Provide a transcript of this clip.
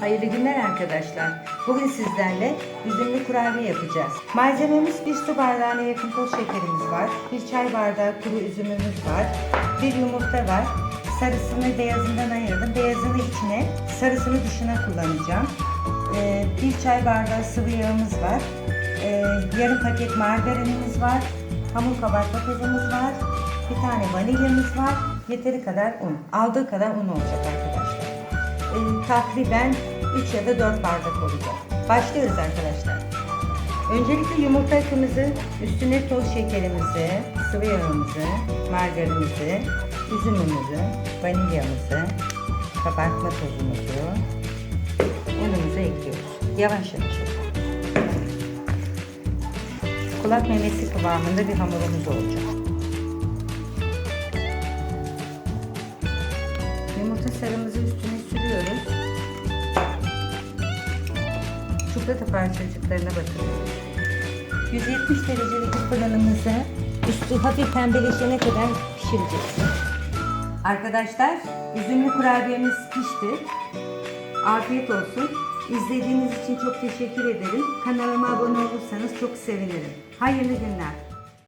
Hayırlı günler arkadaşlar. Bugün sizlerle üzümlü kurabiye yapacağız. Malzememiz bir su bardağına yakın toz şekerimiz var. Bir çay bardağı kuru üzümümüz var. Bir yumurta var. Sarısını beyazından ayırdım. Beyazını içine, sarısını dışına kullanacağım. Ee, bir çay bardağı sıvı yağımız var. Ee, yarım paket margarinimiz var. Hamur kabartma tozumuz var. Bir tane vanilyamız var. Yeteri kadar un. Aldığı kadar un olacak arkadaşlar takriben 3 ya da 4 bardak olacak. Başlıyoruz arkadaşlar. Öncelikle yumurta akımızı, üstüne toz şekerimizi, sıvı yağımızı, margarinimizi, üzümümüzü, vanilyamızı, kabartma tozumuzu, unumuzu ekliyoruz. Yavaş yavaş. Kulak memesi kıvamında bir hamurumuz olacak. Yumurta sarımızı üstüne Çikolata parçacıklarına batırıyoruz. 170 derecelik fırınımızı üstü hafif pembeleşene kadar pişireceğiz. Arkadaşlar üzümlü kurabiyemiz pişti. Afiyet olsun. İzlediğiniz için çok teşekkür ederim. Kanalıma abone olursanız çok sevinirim. Hayırlı günler.